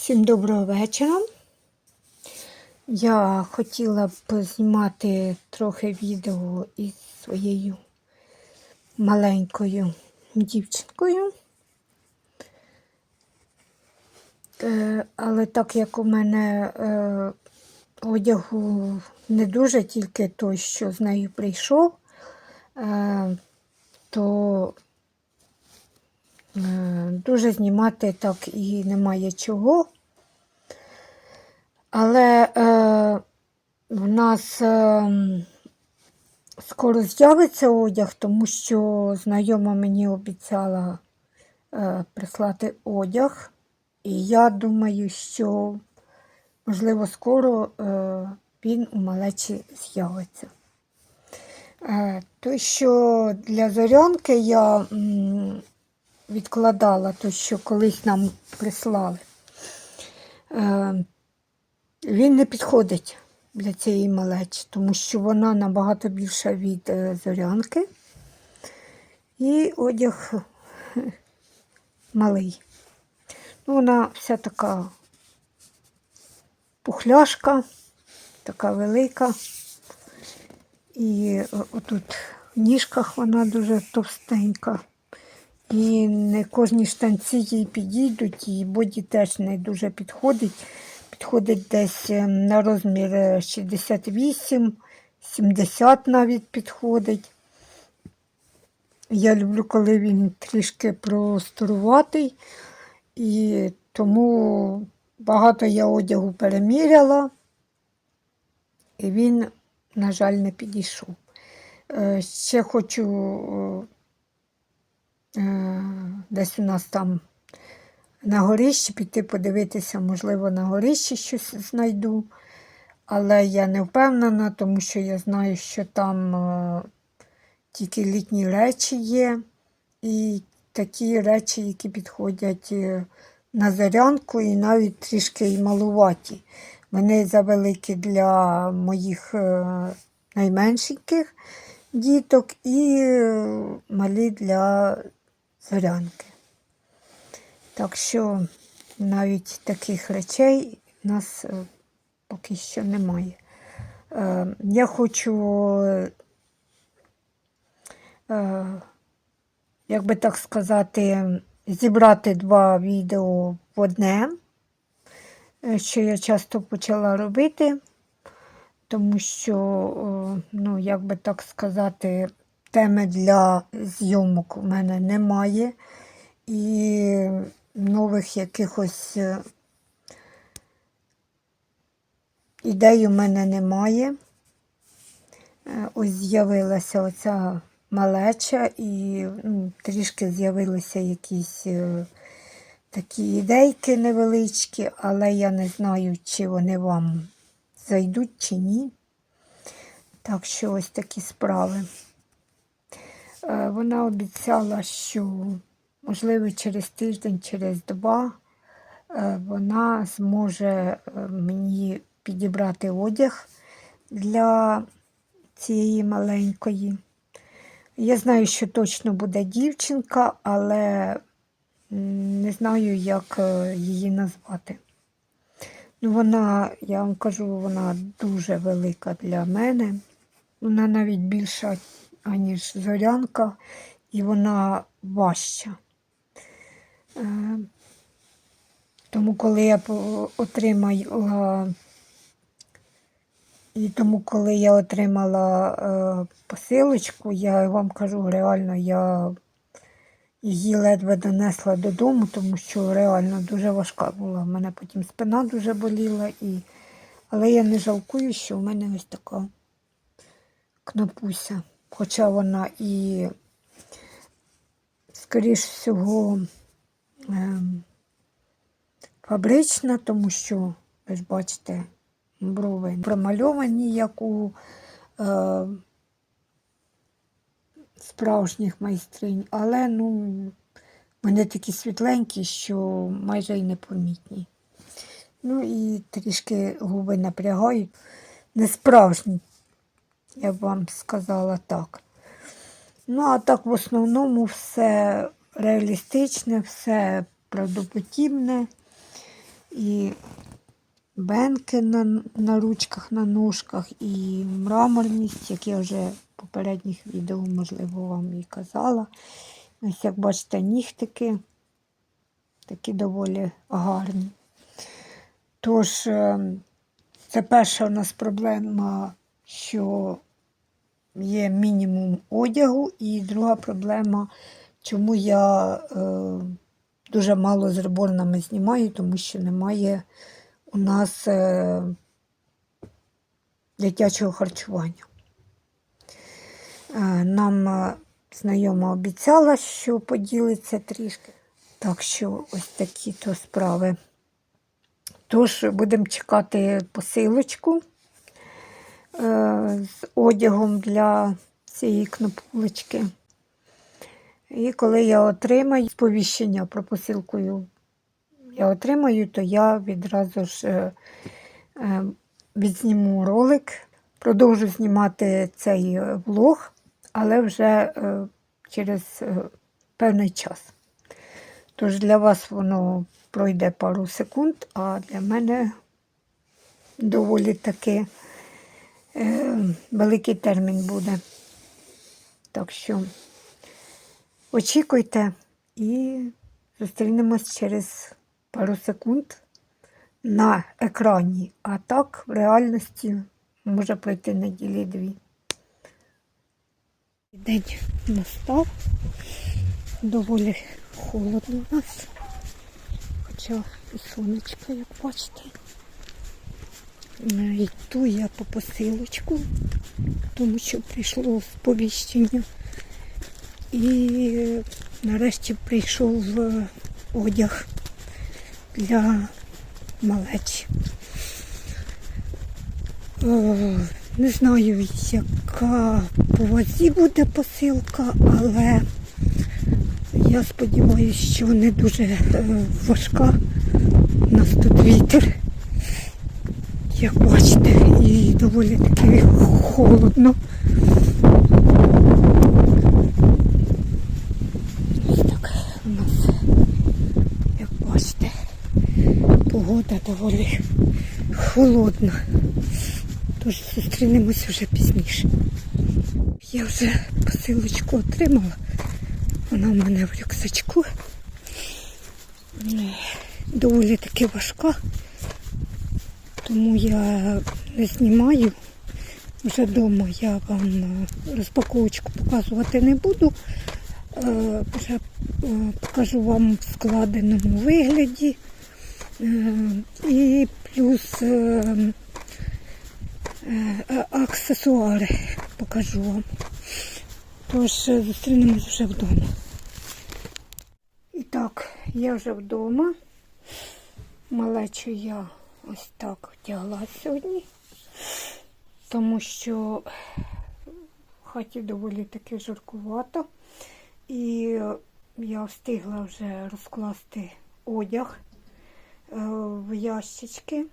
Всім доброго вечора. Я хотіла б знімати трохи відео із своєю маленькою дівчинкою. Е, Але так як у мене е, одягу не дуже, тільки той, що з нею прийшов, е, то Дуже знімати так і немає чого. Але е, в нас е, скоро з'явиться одяг, тому що знайома мені обіцяла е, прислати одяг. І я думаю, що, можливо, скоро е, він у малечі з'явиться. Е, той, що для зорянки я. М, відкладала то, що колись нам прислали. Е, Він не підходить для цієї малечі, тому що вона набагато більша від е, зорянки. І одяг малий. Ну, Вона вся така пухляшка, така велика. І отут в ніжках вона дуже товстенька. І не кожні штанці їй підійдуть, і боді теж не дуже підходить. Підходить десь ем, на розмір 68, 70 навіть підходить. Я люблю, коли він трішки просторуватий, і тому багато я одягу переміряла, і він, на жаль, не підійшов. Е, ще хочу Е, десь у нас там на горищі піти подивитися, можливо, на горищі щось знайду. Але я не впевнена, тому що я знаю, що там е, тільки літні речі є. І такі речі, які підходять е, на зарянку і навіть трішки й малуваті. Вони завеликі для моїх найменшеньких діток і малі для зорянки. Так що навіть таких речей у нас е, поки що немає. Е, я хочу, е, як би так сказати, зібрати два відео в одне, що я часто почала робити, тому що, ну, як би так сказати, теми для зйомок у мене немає. І нових якихось е, ідей у мене немає. Е, ось з'явилася оця малеча і ну, трішки з'явилися якісь е, такі ідейки невеличкі, але я не знаю, чи вони вам зайдуть, чи ні. Так що ось такі справи. Е, вона обіцяла, що, можливо, через тиждень, через два е, вона зможе е, мені підібрати одяг для цієї маленької. Я знаю, що точно буде дівчинка, але не знаю, як її назвати. Ну, Вона, я вам кажу, вона дуже велика для мене. Вона навіть більша аніж зорянка, і вона важча. Е, тому, коли я отримала, і тому, коли я отримала е, посилочку, я вам кажу, реально я її ледве донесла додому, тому що реально дуже важка була. У мене потім спина дуже боліла, і... але я не жалкую, що в мене ось така кнопуся хоча вона і, скоріш всього, ем, фабрична, тому що, ви ж бачите, брови промальовані, як у е, справжніх майстринь, але ну, вони такі світленькі, що майже й непомітні. Ну і трішки губи напрягають. Не справжні я б вам сказала так. Ну, а так, в основному, все реалістичне, все правдоподібне. і бенки на, на ручках, на ножках, і мраморність, як я вже в попередніх відео, можливо, вам і казала. Ось, як бачите, нігтики такі доволі гарні. Тож, е, це перша у нас проблема, що є мінімум одягу, і друга проблема, чому я е, дуже мало з реборнами знімаю, тому що немає у нас е, дитячого харчування. Е, нам е, знайома обіцяла, що поділиться трішки. Так що ось такі то справи. Тож будемо чекати посилочку з одягом для цієї кнопулечки. І коли я отримаю сповіщення про посилку, я отримаю, то я відразу ж е, е, відзніму ролик, продовжу знімати цей е, влог, але вже е, через е, певний час. Тож для вас воно пройде пару секунд, а для мене доволі таки е, великий термін буде. Так що очікуйте і зустрінемось через пару секунд на екрані, а так в реальності може пройти неділі дві. День настав. Доволі холодно у нас. Хоча і сонечко, як бачите. Йду я по посилочку, тому що прийшло сповіщення. І нарешті прийшов одяг для малечі. Е, Не знаю, яка по вазі буде посилка, але я сподіваюся, що не дуже е, важка. У нас тут вітер, як бачите, і доволі таки холодно. Ось так у нас, як бачите, погода доволі холодна. Тож зустрінемось вже пізніше. Я вже посилочку отримала. Вона в мене в рюкзачку. Доволі таки важка, тому я знімаю. Вже вдома я вам е, розпаковочку показувати не буду. Е, Вже е, покажу вам в складеному вигляді. І плюс аксесуари покажу вам. Тож зустрінемось вже вдома. І так, я вже вдома. Малечу я ось так вдягла сьогодні, тому що в хаті доволі таки жаркувато. І я встигла вже розкласти одяг е, в ящички.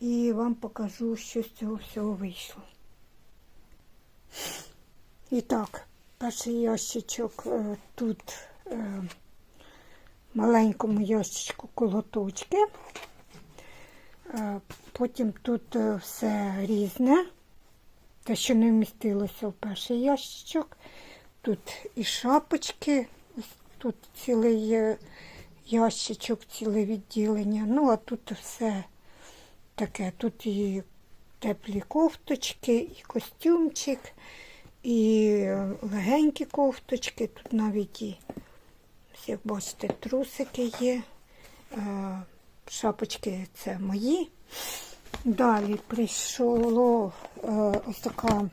І вам покажу, що з цього всього вийшло. І так, перший ящичок е, тут е, маленькому ящичку колоточки. Е, Потім тут е, все різне, те, що не вмістилося в перший ящичок. Тут і шапочки, тут цілий е, ящичок, ціле відділення. Ну, а тут все таке. Тут і теплі кофточки, і костюмчик, і легенькі кофточки. Тут навіть і, як бачите, трусики є. Шапочки це мої. Далі прийшло е, ось така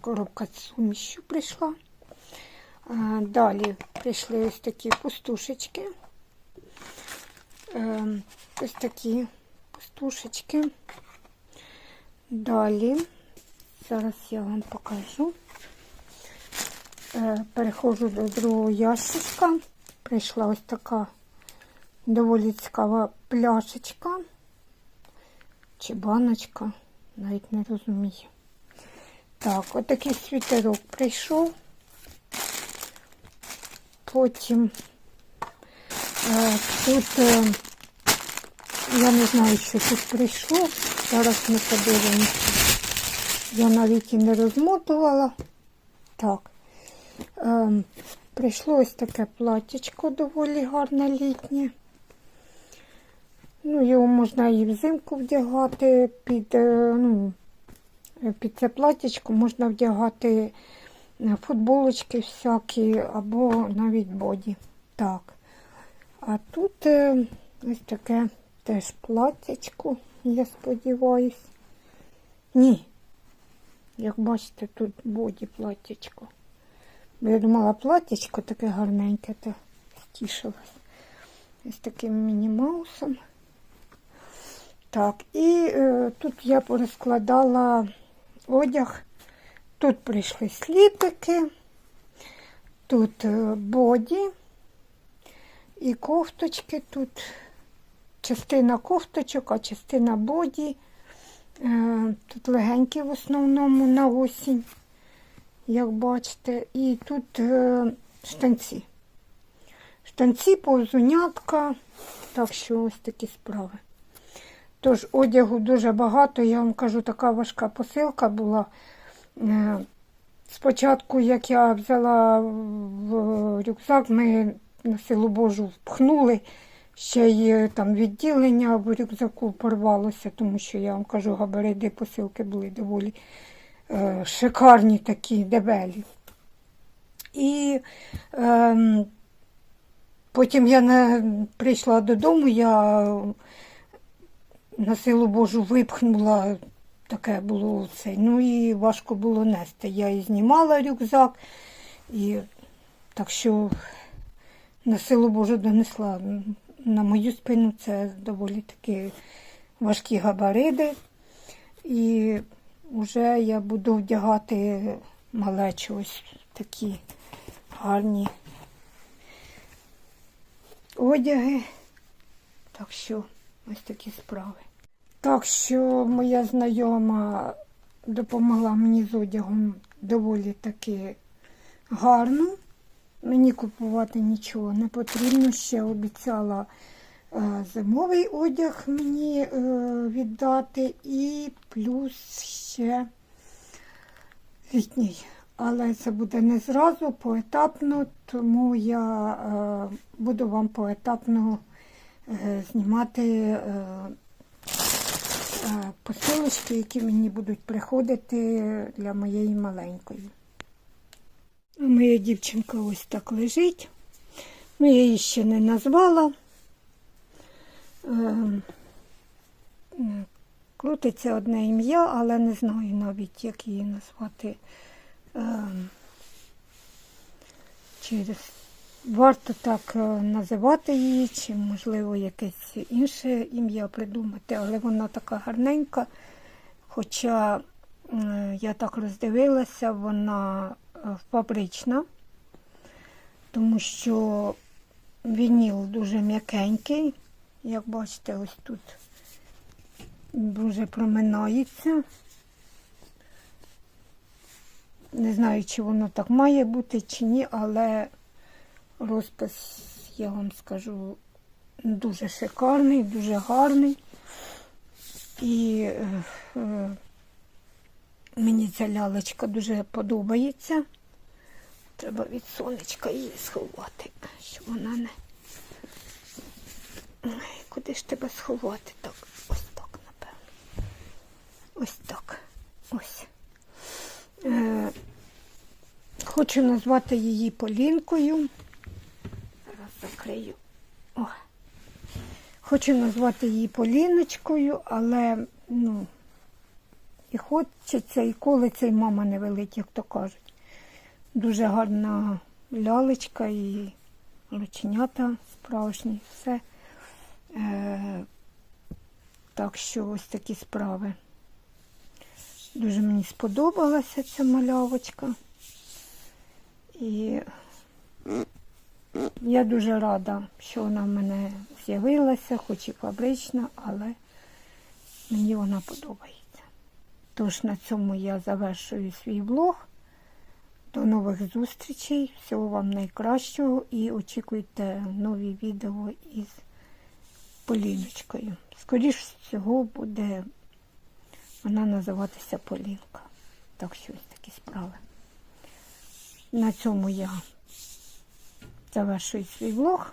коробка сумішю прийшла. Е, Далі прийшли ось такі пустушечки. Е, Ось такі пустушечки. Далі, зараз я вам покажу. Переходжу до другого ящичка. Прийшла ось така доволі цікава пляшечка чи баночка, навіть не розумію. Так, отакий світерок прийшов. Потім е, тут е, Я не знаю, що тут прийшло. Зараз ми подивимося. Я навіть і не розмотувала. Так. Ем, прийшло ось таке платічко доволі гарне літнє. Ну, його можна і взимку вдягати під, е, ну, під це платічко можна вдягати е, футболочки всякі або навіть боді. Так. А тут е, ось таке теж платячко, я сподіваюсь. Ні. Як бачите, тут боді платячко. Бо я думала, платячко таке гарненьке, то стішилась. Ось таким міні-маусом. Так, і е, тут я порозкладала одяг. Тут прийшли сліпики, тут е, боді і кофточки. Тут частина кофточок, а частина боді. Е, Тут легенькі в основному на осінь, як бачите. І тут е, штанці. Штанці, повзунятка. Так що ось такі справи. Тож одягу дуже багато, я вам кажу, така важка посилка була. Е, Спочатку, як я взяла в рюкзак, ми на силу Божу впхнули, ще й е, там відділення в рюкзаку порвалося, тому що я вам кажу, габарити посилки були доволі е, шикарні такі, дебелі. І ем, потім я не прийшла додому, я на силу Божу випхнула, таке було це. Ну і важко було нести. Я і знімала рюкзак, і так що на силу Божу донесла. На мою спину це доволі такі важкі габариди. І вже я буду вдягати малечу ось такі гарні одяги. Так що ось такі справи. Так що моя знайома допомогла мені з одягом доволі таки гарно. Мені купувати нічого не потрібно. Ще обіцяла е, зимовий одяг мені е, віддати і плюс ще літній. Але це буде не зразу, поетапно, тому я е, буду вам поетапно знімати посилочки, які мені будуть приходити для моєї маленької. А Моя дівчинка ось так лежить. Ну, я її ще не назвала. Е, е, Крутиться одне ім'я, але не знаю навіть, як її назвати. Е, Чи варто так е, називати її, чи, можливо, якесь інше ім'я придумати, але вона така гарненька. Хоча я так роздивилася, вона е, фабрична, тому що вініл дуже м'якенький. Як бачите, ось тут дуже проминається. Не знаю, чи воно так має бути, чи ні, але розпис, я вам скажу, дуже шикарний, дуже гарний. І е, е, мені ця лялечка дуже подобається. Треба від сонечка її сховати, щоб вона не. Куди ж тебе сховати? Так, ось так, напевно. Ось так. Ось. Е, хочу назвати її Полінкою. Закрию. О. Хочу назвати її Поліночкою, але ну, і хочеться, і колиться, і мама не велить, як то кажуть. Дуже гарна лялечка і рученята справжні, все. Е, так що ось такі справи. Дуже мені сподобалася ця малявочка. І я дуже рада, що вона в мене з'явилася, хоч і фабрична, але мені вона подобається. Тож на цьому я завершую свій влог. До нових зустрічей. Всього вам найкращого і очікуйте нові відео із Поліночкою. Скоріш всього буде вона називатися Полінка. Так що ось такі справи. На цьому я завершую свій влог.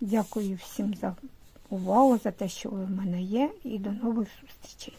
Дякую всім за увагу, за те, що ви в мене є, і до нових зустрічей.